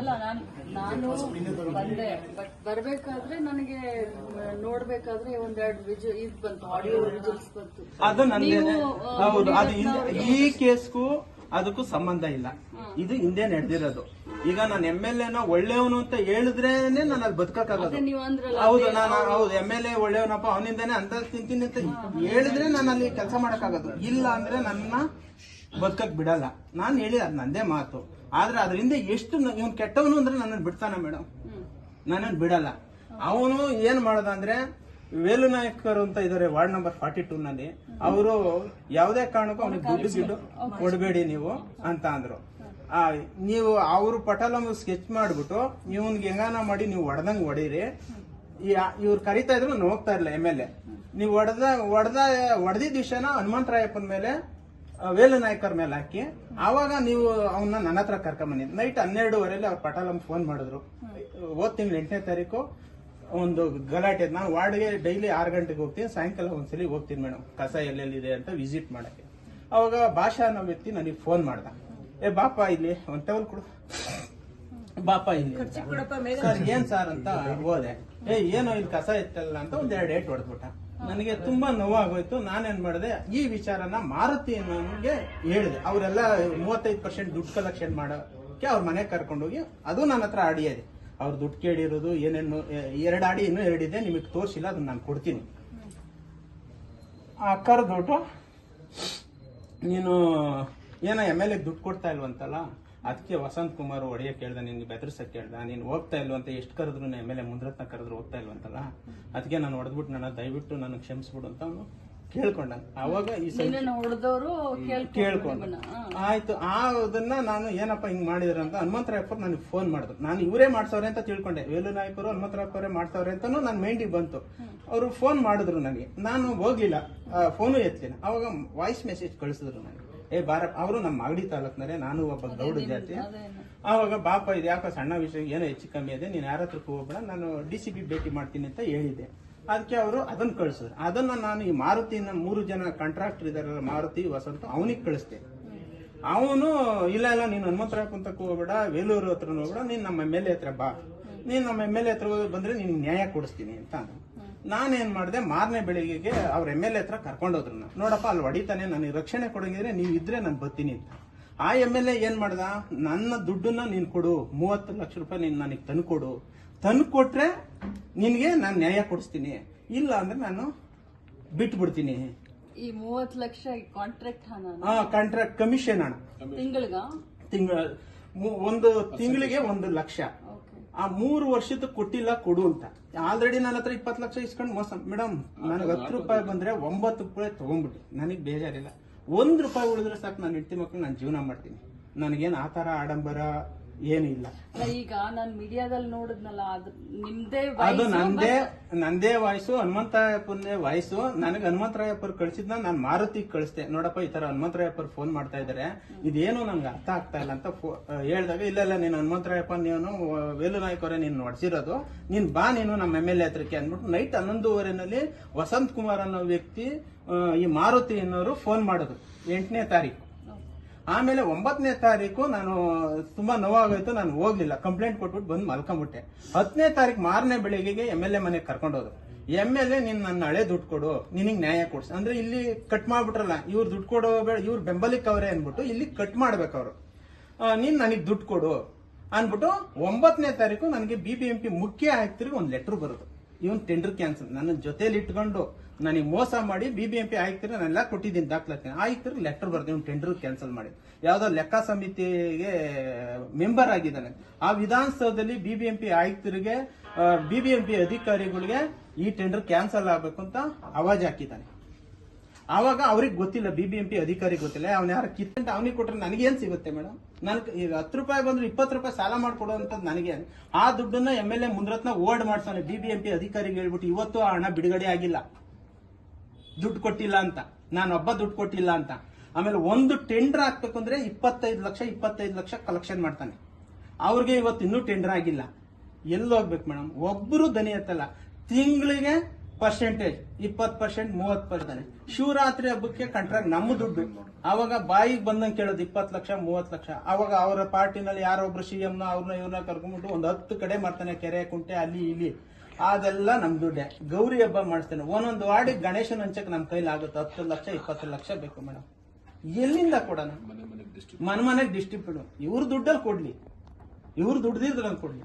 ಅಲ್ಲ ನಾನು ನಾನು ಬಂದೆ. ಬಟ್ ಬರ್ಬೇಕಾದ್ರೆ ನನಗೆ ನೋಡ್ಬೇಕಾದ್ರೆ ಒಂದೆರಡು ವಿಜು ಇದು ಬಂತು ಆಡಿಯೋ ವಿಜುಲ್ಸ್ ಬಂತು. ಅದು ನಂದೇನೆ. ಹೌದು ಅದು ಹಿಂದೆ ಈ ಕೇಸ್ಗೂ ಅದಕ್ಕೂ ಸಂಬಂಧ ಇಲ್ಲ. ಇದು ಹಿಂದೆ ನಡೆದಿರೋದು. ಈಗ ನಾನು ಎಂ ಎಲ್ ಎನ ಒಳ್ಳೆಯವನು ಅಂತ ಹೇಳಿದ್ರೇನೆ ನಾನು ಅಲ್ಲಿ ಬದುಕಕ್ಕಾಗೋದು. ಅದೇ ನೀವು ಅಂದ್ರಲ್ಲ ಹೌದು ನಾನು ಹೌದು ಎಂ ಎಲ್ ಎ ಒಳ್ಳೆಯವನಪ್ಪ ಅವನಿಂದಾನೆ ಅಂತ ತಿಂತೀನಿ ಅಂತ ಹೇಳಿದ್ರೆ ನಾನು ಅಲ್ಲಿ ಕೆಲಸ ಮಾಡಕ್ಕಾಗೋದು. ಇಲ್ಲ ಅಂದ್ರೆ ನನ್ನ ಬದುಕಕ್ ಬಿಡಲ್ಲ. ನಾನು ಹೇಳಿದ ಅದು ನಂದೇ ಮಾತು. ಆದ್ರೆ ಅದರಿಂದ ಎಷ್ಟು ಇವನ್ ಕೆಟ್ಟವನು ಅಂದ್ರೆ ನನ್ನನ್ನು ಬಿಡ್ತಾನ ಮೇಡಮ್ ನನ್ನನ್ನು ಬಿಡಲ್ಲ. ಅವನು ಏನ್ ಮಾಡೋದಂದ್ರೆ ವೇಲು ನಾಯಕರು ಅಂತ ಇದಾರೆ ವಾರ್ಡ್ ನಂಬರ್ ಫಾರ್ಟಿ ಟೂ ನಲ್ಲಿ. ಅವರು ಯಾವುದೇ ಕಾರಣಕ್ಕೂ ಅವನಿಗೆ ದುಡ್ಡು ಗಿಡ್ಡು ಕೊಡಬೇಡಿ ನೀವು ಅಂತ ಅಂದ್ರು. ನೀವು ಅವರು ಪಟಲ ಸ್ಕೆಚ್ ಮಾಡ್ಬಿಟ್ಟು ಇವನ್ಗೆ ಹೆಂಗಾನ ಮಾಡಿ ನೀವು ಹೊಡೆದಂಗ್ ಹೊಡೀರಿ ಇವ್ರು ಕರಿತಾ ಇದ್ರು ಹೋಗ್ತಾ ಇರ್ಲಿಲ್ಲ ಎಂ ಎಲ್ ಎ. ನೀವು ಹೊಡೆದ ಹೊಡೆದ ಹೊಡೆದಿದ್ದ ವಿಷಯನ ಹನುಮಂತರಾಯಪ್ಪನ ಮೇಲೆ ವೇಲು ನಾಯಕರ ಮೇಲೆ ಹಾಕಿ. ಆವಾಗ ನೀವು ಅವನ್ನ ನನ್ನ ಹತ್ರ ಕರ್ಕೊಂಬನ್ನಿ ನೈಟ್ ಹನ್ನೆರಡುವರೆಯಲ್ಲಿ ಅವ್ರ ಪಟಾಲಂ ಫೋನ್ ಮಾಡಿದ್ರು. ಹೋದ್ ತಿಂಗಳು ಎಂಟನೇ ತಾರೀಕು ಒಂದು ಗಲಾಟೆ ನಾನು ವಾರ್ಡ್ಗೆ ಡೈಲಿ ಆರು ಗಂಟೆಗೆ ಹೋಗ್ತೀನಿ ಸಾಯಂಕಾಲ ಒಂದ್ಸಲಿ ಹೋಗ್ತೀನಿ ಮೇಡಮ್ ಕಸ ಎಲ್ಲೆಲ್ಲಿದೆ ಅಂತ ವಿಸಿಟ್ ಮಾಡಕ್ಕೆ. ಅವಾಗ ಭಾಷಾ ಅನ್ನೋ ವ್ಯಕ್ತಿ ನನಗೆ ಫೋನ್ ಮಾಡ್ದ. ಏ ಬಾಪ ಇಲ್ಲಿ ಒಂದ್ ಟವಲ್ ಕೊಡು. ಬಾಪ ಇಲ್ಲಿ. ಸರ್ ಏನ್ ಸರ್ ಅಂತ ಹೋದೆ. ಏ ಏನೋ ಇಲ್ಲಿ ಕಸ ಇತ್ತಲ್ಲ ಅಂತ ಒಂದ್ ಎರಡು ಏಟ್ ಹೊಡೆದ್ಬಿಟ್ಟ. ನನಗೆ ತುಂಬಾ ನೋವಾಗೋಯ್ತು. ನಾನೇನ್ ಮಾಡಿದೆ? ಈ ವಿಚಾರನ ಮಾರುತಿ ನನಗೆ ಹೇಳಿದೆ. ಅವರೆಲ್ಲ ಮೂವತ್ತೈದು ಪರ್ಸೆಂಟ್ ದುಡ್ಡು ಕಲೆಕ್ಷನ್ ಮಾಡೋಕೆ ಅವ್ರ ಮನೆಗೆ ಕರ್ಕೊಂಡೋಗಿ ಅದು ನನ್ನ ಹತ್ರ ಆಡಿ ಇದೆ. ಅವ್ರು ದುಡ್ಡು ಕೇಳಿರೋದು, ಏನೇನು ಎರಡು ಆಡಿ ಇನ್ನೂ ಎರಡಿದೆ ನಿಮಗೆ ತೋರಿಸಿಲ್ಲ, ಅದನ್ನ ನಾನು ಕೊಡ್ತೀನಿ. ಆ ಕರೆದ್ಬಿಟ್ಟು ನೀನು, ಏನೋ ಎಂ ಎಲ್ ಎ ದುಡ್ಡು ಕೊಡ್ತಾ ಇಲ್ವಂತಲ್ಲ ಅದಕ್ಕೆ ವಸಂತ್ ಕುಮಾರ್ ಒಡೆಯ ಕೇಳ್ದ ನಿನ್ಗೆ ಬೆದರ್ಸಕ್ ಕೇಳ್ದ ನೀನು ಹೋಗ್ತಾ ಇಲ್ವಂತ ಎಷ್ಟು ಕರೆದ್ರು ಎಂ ಎಲ್ ಎ ಮುಂದ್ರತ್ನ ಕರೆದ್ರು ಹೋಗ್ತಾ ಇಲ್ವಂತಲ್ಲ ಅದಕ್ಕೆ ನಾನು ಹೊಡೆದ್ಬಿಟ್ಟು ನನ್ನ ದಯವಿಟ್ಟು ನಾನು ಕ್ಷಮಿಸ್ಬಿಡು ಅಂತ ಅವನು ಕೇಳ್ಕೊಂಡ. ಅವಾಗ ಈ ಕೇಳ್ಕೊಂಡು ಆಯ್ತು ಆ ಅದನ್ನ ನಾನು ಏನಪ್ಪ ಹಿಂಗ್ ಮಾಡಿದ್ರ ಅಂತ ಹನುಮಂತರಾಯಪ್ಪರು ನನಗೆ ಫೋನ್ ಮಾಡಿದ್ರು. ನಾನು ಇವರೇ ಮಾಡ್ಸವ್ರೆ ಅಂತ ತಿಳ್ಕೊಂಡೆ. ವೇಲು ನಾಯಕರು ಹನುಮಂತರಾಯಪ್ಪರೇ ಮಾಡ್ಸವ್ರೆ ಅಂತಾನು ನನ್ನ ಮೈಂಡಿಗೆ ಬಂತು. ಅವರು ಫೋನ್ ಮಾಡಿದ್ರು ನನಗೆ. ನಾನು ಹೋಗ್ಲಿಲ್ಲ ಫೋನು ಎತ್ತಲಿಲ್ಲ ಅವಾಗ ವಾಯ್ಸ್ ಮೆಸೇಜ್ ಕಳಿಸಿದ್ರು ನನಗೆ. ಏ ಬಾರ ಅವರು ನಮ್ಮ ಮಾಗಡಿ ತಾಲೂಕ್ನರೇ ನಾನು ಒಬ್ಬ ಗೌಡ ಜಾತಿ. ಆವಾಗ ಬಾಪ ಇದು ಯಾಕೋ ಸಣ್ಣ ವಿಷಯ ಏನೋ ಹೆಚ್ಚು ಕಮ್ಮಿ ಇದೆ ನೀನು ಯಾರ ಹತ್ರಕ್ಕೂ ಹೋಗ್ಬೇಡ ನಾನು ಡಿ ಸಿ ಪಿ ಭೇಟಿ ಮಾಡ್ತೀನಿ ಅಂತ ಹೇಳಿದ್ದೆ. ಅದಕ್ಕೆ ಅವರು ಅದನ್ನ ಕಳಿಸಿದ್ರು. ಅದನ್ನ ನಾನು ಈ ಮಾರುತಿನ ಮೂರು ಜನ ಕಾಂಟ್ರಾಕ್ಟರ್ ಇದಾರಲ್ಲ ಮಾರುತಿ ವಸಂತ ಅವನಿಗೆ ಕಳಿಸ್ದೆ. ಅವನು ಇಲ್ಲ ಇಲ್ಲ ನೀನು ಹನುಮಂತರ ಕುಂತಕ್ಕೂ ಹೋಗ್ಬೇಡ ವೇಲೂರು ಹತ್ರ ಹೋಗ್ಬೇಡ ನೀನು ನಮ್ಮ ಎಂ ಎಲ್ ಎ ಹತ್ರ ಬಾ. ನೀನು ನಮ್ಮ ಎಂ ಎಲ್ ಎ ಹತ್ರ ಬಂದ್ರೆ ನಿನಗೆ ನ್ಯಾಯ ಕೊಡಿಸ್ತೀನಿ ಅಂತ. ನಾನೇನ್ ಮಾಡಿದೆ ಮಾರನೇ ಬೆಳಿಗ್ಗೆಗೆ ಅವ್ರ ಎಂ ಎಲ್ ಎ ಹತ್ರ ಕರ್ಕೊಂಡೋದ್ರು ನಾನು. ನೋಡಪ್ಪ ಅಲ್ಲಿ ಹೊಡಿತಾನೆ ನನಗೆ ರಕ್ಷಣೆ ಕೊಡಂಗಿದ್ರೆ ನೀವು ಇದ್ರೆ ನಾನು ಬರ್ತೀನಿ ಅಂತ. ಆ ಎಂ ಎಲ್ ಎ ಏನ್ ಮಾಡ್ದ? ನನ್ನ ದುಡ್ಡನ್ನ ನೀನು ಕೊಡು ಮೂವತ್ತು ಲಕ್ಷ ರೂಪಾಯಿ ನೀನು ನನಗೆ ತಂದು ಕೊಡು ತಂದು ಕೊಟ್ರೆ ನಿನ್ಗೆ ನಾನು ನ್ಯಾಯ ಕೊಡಿಸ್ತೀನಿ. ಇಲ್ಲ ಅಂದ್ರೆ ನಾನು ಬಿಟ್ಬಿಡ್ತೀನಿ. ಈ ಮೂವತ್ತು ಲಕ್ಷ ಕಾಂಟ್ರಾಕ್ಟ್ ಹಣ ಕಾಂಟ್ರಾಕ್ಟ್ ಕಮಿಷನ್ ಹಣ ತಿಂಗಳಿಗ? ತಿಂಗಳ ಒಂದು ತಿಂಗಳಿಗೆ ಒಂದು ಲಕ್ಷ. ಆ ಮೂರು ವರ್ಷದ ಕೊಟ್ಟಿಲ್ಲ ಕೊಡು ಅಂತ. ಆಲ್ರೆಡಿ ನನ್ನ ಹತ್ರ ಇಪ್ಪತ್ತು ಲಕ್ಷ ಇಸ್ಕೊಂಡು ಮೋಸ ಮೇಡಮ್ ನನಗೆ ಹತ್ತು ರೂಪಾಯಿ ಬಂದ್ರೆ ಒಂಬತ್ತು ರೂಪಾಯಿ ತಗೊಂಡ್ಬಿಟ್ಟು ನನಗೆ ಬೇಜಾರಿಲ್ಲ. ಒಂದು ರೂಪಾಯಿ ಉಳಿದ್ರೆ ಸಾಕು, ನಾನು ಹೆಂಡತಿ ಮಕ್ಳು ನಾನು ಜೀವನ ಮಾಡ್ತೀನಿ. ನನಗೇನು ಆ ಥರ ಆಡಂಬರ ಏನು ಇಲ್ಲ ಅಲ್ಲ ಈಗ ನಾನು ಮೀಡಿಯಾದಲ್ಲಿ ನೋಡಿದ್ನಲ್ಲ ಅದು ನಿಮ್ದೇ ಅದು ನಂದೇ ನಂದೇ ವಾಯ್ಸು ಹನುಮಂತರಾಯಪ್ಪನೇ ವಾಯ್ಸು ನನಗೆ ಹನುಮಂತರಾಯಪ್ಪರು ಕಳಿಸಿದ್ನ ನಾನು ಮಾರುತಿಗೆ ಕಳಿಸ್ದೆ. ನೋಡಪ್ಪ ಈ ತರ ಹನುಮಂತರಾಯಪ್ಪರು ಫೋನ್ ಮಾಡ್ತಾ ಇದಾರೆ. ಇದೇನು ನಂಗೆ ಅರ್ಥ ಆಗ್ತಾ ಇಲ್ಲ ಅಂತ ಹೇಳಿದಾಗ ಇಲ್ಲ ಇಲ್ಲ ನೀನು ಹನುಮಂತರಾಯಪ್ಪ ನೀನು ವೇಲು ನಾಯಕ್ ಅವರೇ ನೀನು ನೋಡ್ಸಿರೋದು. ನೀನ್ ಬಾ ನೀನು ನಮ್ಮ ಎಂ ಎಲ್ ಎ ಹತ್ರಕ್ಕೆ ಅಂದ್ಬಿಟ್ಟು ನೈಟ್ ಹನ್ನೊಂದುವರೆನಲ್ಲಿ ವಸಂತ್ ಕುಮಾರ್ ಅನ್ನೋ ವ್ಯಕ್ತಿ ಈ ಮಾರುತಿ ಅನ್ನೋರು ಫೋನ್ ಮಾಡೋದು. ಎಂಟನೇ ತಾರೀಕು. ಆಮೇಲೆ ಒಂಬತ್ತನೇ ತಾರೀಕು ನಾನು ತುಂಬಾ ನೋವಾಗೋಯ್ತು, ನಾನು ಹೋಗ್ಲಿಲ್ಲ. ಕಂಪ್ಲೇಂಟ್ ಕೊಟ್ಬಿಟ್ಟು ಬಂದು ಮಲ್ಕೊಂಬಿಟ್ಟೆ. ಹತ್ತನೇ ತಾರೀಕು ಮಾರನೇ ಬೆಳಿಗ್ಗೆಗೆ ಎಂ ಎಲ್ ಎ ಮನೆಗೆ ಕರ್ಕೊಂಡೋದ್ರು ಎಂ ಎಲ್ ಎ, ನೀನ್ ನನ್ನ ಹಳೆ ದುಡ್ಡು ಕೊಡು, ನಿನಗೆ ನ್ಯಾಯ ಕೊಡ್ಸ. ಅಂದ್ರೆ ಇಲ್ಲಿ ಕಟ್ ಮಾಡ್ಬಿಟ್ರಲ್ಲ, ಇವ್ರು ದುಡ್ಡು ಕೊಡೋ ಬೇಡ ಇವ್ರು ಬೆಂಬಲಿಕ್ಕೆ ಅಂದ್ಬಿಟ್ಟು ಇಲ್ಲಿ ಕಟ್ ಮಾಡ್ಬೇಕು ಅವರು. ನೀನ್ ನನಗೆ ದುಡ್ಡು ಕೊಡು ಅನ್ಬಿಟ್ಟು ಒಂಬತ್ತನೇ ತಾರೀಕು ನನಗೆ ಬಿ ಬಿ ಎಂ ಮುಖ್ಯ ಆಯುಕ್ತರಿಗೆ ಒಂದು ಲೆಟರ್ ಬರೋದು ಇವನ್ ಟೆಂಡರ್ ಕ್ಯಾನ್ಸಲ್ ನನ್ನ ಜೊತೆಲಿ ಇಟ್ಕೊಂಡು ನನಗೆ ಮೋಸ ಮಾಡಿ ಬಿ ಬಿ ಎಂ ಪಿ ಆಯುಕ್ತರು ನಾನೆಲ್ಲ ಕೊಟ್ಟಿದ್ದೀನಿ ದಾಖಲಾತಿ ಆಯುಕ್ತರು ಲೆಟರ್ ಬರ್ತೀನಿ ಇವ್ನು ಟೆಂಡರ್ ಕ್ಯಾನ್ಸಲ್ ಮಾಡಿ ಯಾವ್ದೋ ಲೆಕ್ಕ ಸಮಿತಿಗೆ ಮೆಂಬರ್ ಆಗಿದ್ದಾನೆ. ಆ ವಿಧಾನಸೌಧದಲ್ಲಿ ಬಿ ಬಿ ಎಂ ಪಿ ಆಯುಕ್ತರಿಗೆ ಬಿ ಬಿ ಎಂ ಪಿ ಅಧಿಕಾರಿಗಳಿಗೆ ಈ ಟೆಂಡರ್ ಕ್ಯಾನ್ಸಲ್ ಆಗಬೇಕು ಅಂತ ಅವಾಜ್ ಹಾಕಿದ್ದಾನೆ. ಆವಾಗ ಅವ್ರಿಗೆ ಗೊತ್ತಿಲ್ಲ ಬಿ ಬಿ ಎಂ ಪಿ ಅಧಿಕಾರಿ ಗೊತ್ತಿಲ್ಲ. ಅವ್ನ ಯಾರು ಕಿತ್ತಂತ ಅವನಿಗೆ ಕೊಟ್ರೆ ನನಗೇನ್ ಸಿಗುತ್ತೆ ಮೇಡಮ್? ನನ್ಗೆ ಈಗ ಹತ್ತು ರೂಪಾಯಿ ಬಂದ್ರೆ ಇಪ್ಪತ್ತು ರೂಪಾಯಿ ಸಾಲ ಮಾಡ್ಕೊಡುವಂತದ್ದು ನನಗೆ. ಆ ದುಡ್ಡನ್ನ ಎಂ ಎಲ್ ಎ ಮುಂದ್ರತ್ನ ಓಡ್ ಮಾಡ್ಸೋಣ ಬಿ ಬಿ ಎಂ ಪಿ ಅಧಿಕಾರಿಗೆ ಹೇಳ್ಬಿಟ್ಟು ಇವತ್ತು ಆ ಹಣ ಬಿಡುಗಡೆ ಆಗಿಲ್ಲ. ದುಡ್ಡು ಕೊಟ್ಟಿಲ್ಲ ಅಂತ. ನಾನು ಒಬ್ಬ ದುಡ್ಡು ಕೊಟ್ಟಿಲ್ಲ ಅಂತ. ಆಮೇಲೆ ಒಂದು ಟೆಂಡರ್ ಹಾಕ್ಬೇಕು ಅಂದ್ರೆ ಇಪ್ಪತ್ತೈದು ಲಕ್ಷ ಇಪ್ಪತ್ತೈದು ಲಕ್ಷ ಕಲೆಕ್ಷನ್ ಮಾಡ್ತಾನೆ. ಅವ್ರಿಗೆ ಇವತ್ತು ಇನ್ನೂ ಟೆಂಡರ್ ಆಗಿಲ್ಲ. ಎಲ್ಲಿ ಹೋಗ್ಬೇಕು ಮೇಡಮ್? ಒಬ್ಬರು ದನಿ ಎತ್ತಲ್ಲ ತಿಂಗಳಿಗೆ ಪರ್ಸೆಂಟೇಜ್ ಇಪ್ಪತ್ತು ಪರ್ಸೆಂಟ್ ಮೂವತ್ತು ಪರ್ಸೆಂಟ್ ಶಿವರಾತ್ರಿ ಹಬ್ಬಕ್ಕೆ ಕಂಟ್ರಾಕ್ಟ್ ನಮ್ಮ ದುಡ್ಡು. ಅವಾಗ ಬಾಯಿಗೆ ಬಂದಂಗೆ ಕೇಳೋದು ಇಪ್ಪತ್ತು ಲಕ್ಷ ಮೂವತ್ ಲಕ್ಷ. ಅವಾಗ ಅವರ ಪಾರ್ಟಿನಲ್ಲಿ ಯಾರೊಬ್ರು ಸಿ ಎಂ ಅವ್ರನ್ನ, ಇವ್ರನ್ನ ಕರ್ಕೊಂಡ್ಬಿಟ್ಟು ಒಂದು ಹತ್ತು ಕಡೆ ಮಾಡ್ತಾನೆ, ಕೆರೆ, ಕುಂಟೆ, ಅಲ್ಲಿ, ಇಲ್ಲಿ. ಅದೆಲ್ಲ ನಮ್ ದುಡ್ಡೆ. ಗೌರಿ ಹಬ್ಬ ಮಾಡಿಸ್ತೇನೆ. ಒಂದೊಂದು ವಾರ್ಡಿಗೆ ಗಣೇಶನ ಹಂಚಕ್ ನಮ್ ಕೈಲಿ ಆಗುತ್ತೆ. ಹತ್ತು ಲಕ್ಷ, ಇಪ್ಪತ್ತು ಲಕ್ಷ ಬೇಕು ಮೇಡಮ್ ಎಲ್ಲಿಂದ ಕೊಡೋಣ? ಮನೆ ಮನೆಗೆ ಡಿಸ್ಟ್ರಿಬ್ಯೂಟ್ ಇವ್ರ ದುಡ್ಡಲ್ಲಿ ಕೊಡ್ಲಿ. ಇವ್ರ ದುಡ್ದಿದ್ರೆ ಕೊಡ್ಲಿ.